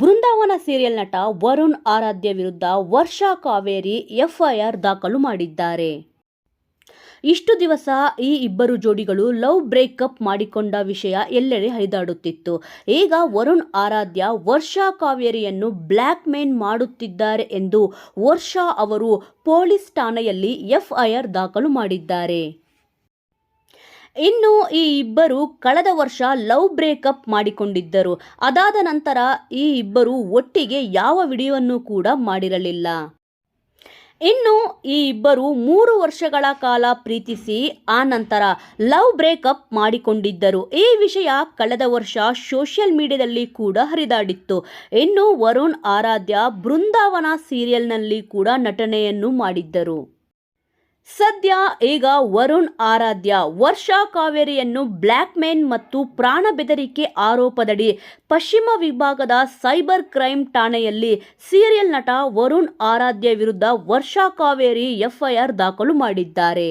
ಬೃಂದಾವನ serial ನಟ ವರುಣ್ ಆರಾಧ್ಯ ವಿರುದ್ಧ ವರ್ಷಾ Kaveri FIR ದಾಖಲು ಮಾಡಿದ್ದಾರೆ. ಇಷ್ಟು ದಿವಸ ಈ ಇಬ್ಬರು ಜೋಡಿಗಳು ಲವ್ ಬ್ರೇಕಪ್ ಮಾಡಿಕೊಂಡ ವಿಷಯ ಎಲ್ಲೆಡೆ ಹರಿದಾಡುತ್ತಿತ್ತು. ಈಗ ವರುಣ್ ಆರಾಧ್ಯ ವರ್ಷಾ ಕಾವೇರಿಯನ್ನು ಬ್ಲ್ಯಾಕ್ ಮೇನ್ ಮಾಡುತ್ತಿದ್ದಾರೆ ಎಂದು ವರ್ಷಾ ಅವರು ಪೊಲೀಸ್ ಠಾಣೆಯಲ್ಲಿ ಎಫ್ಐಆರ್ ದಾಖಲು ಮಾಡಿದ್ದಾರೆ. ಇನ್ನು ಈ ಇಬ್ಬರು ಕಳೆದ ವರ್ಷ ಲವ್ ಬ್ರೇಕಪ್ ಮಾಡಿಕೊಂಡಿದ್ದರು. ಅದಾದ ನಂತರ ಈ ಇಬ್ಬರು ಒಟ್ಟಿಗೆ ಯಾವ ವಿಡಿಯೋವನ್ನು ಕೂಡ ಮಾಡಿರಲಿಲ್ಲ. ಇನ್ನು ಈ ಇಬ್ಬರು ಮೂರು ವರ್ಷಗಳ ಕಾಲ ಪ್ರೀತಿಸಿ ಆ ನಂತರ ಲವ್ ಬ್ರೇಕಪ್ ಮಾಡಿಕೊಂಡಿದ್ದರು. ಈ ವಿಷಯ ಕಳೆದ ವರ್ಷ ಸೋಷಿಯಲ್ ಮೀಡಿಯಾದಲ್ಲಿ ಕೂಡ ಹರಿದಾಡಿತ್ತು. ಇನ್ನು ವರುಣ್, ಆರಾಧ್ಯ ಬೃಂದಾವನ ಸೀರಿಯಲ್ನಲ್ಲಿ ಕೂಡ ನಟನೆಯನ್ನು ಮಾಡಿದ್ದರು. ಸದ್ಯ ಈಗ ವರುಣ್ ಆರಾಧ್ಯ ವರ್ಷಾ ಕಾವೇರಿಯನ್ನು ಬ್ಲ್ಯಾಕ್ ಮೇನ್ ಮತ್ತು ಪ್ರಾಣ ಬೆದರಿಕೆ ಆರೋಪದಡಿ ಪಶ್ಚಿಮ ವಿಭಾಗದ ಸೈಬರ್ ಕ್ರೈಮ್ ಠಾಣೆಯಲ್ಲಿ ಸೀರಿಯಲ್ ನಟ ವರುಣ್ ಆರಾಧ್ಯ ವಿರುದ್ಧ ವರ್ಷಾ ಕಾವೇರಿ ಎಫ್ಐಆರ್ ದಾಖಲು ಮಾಡಿದ್ದಾರೆ.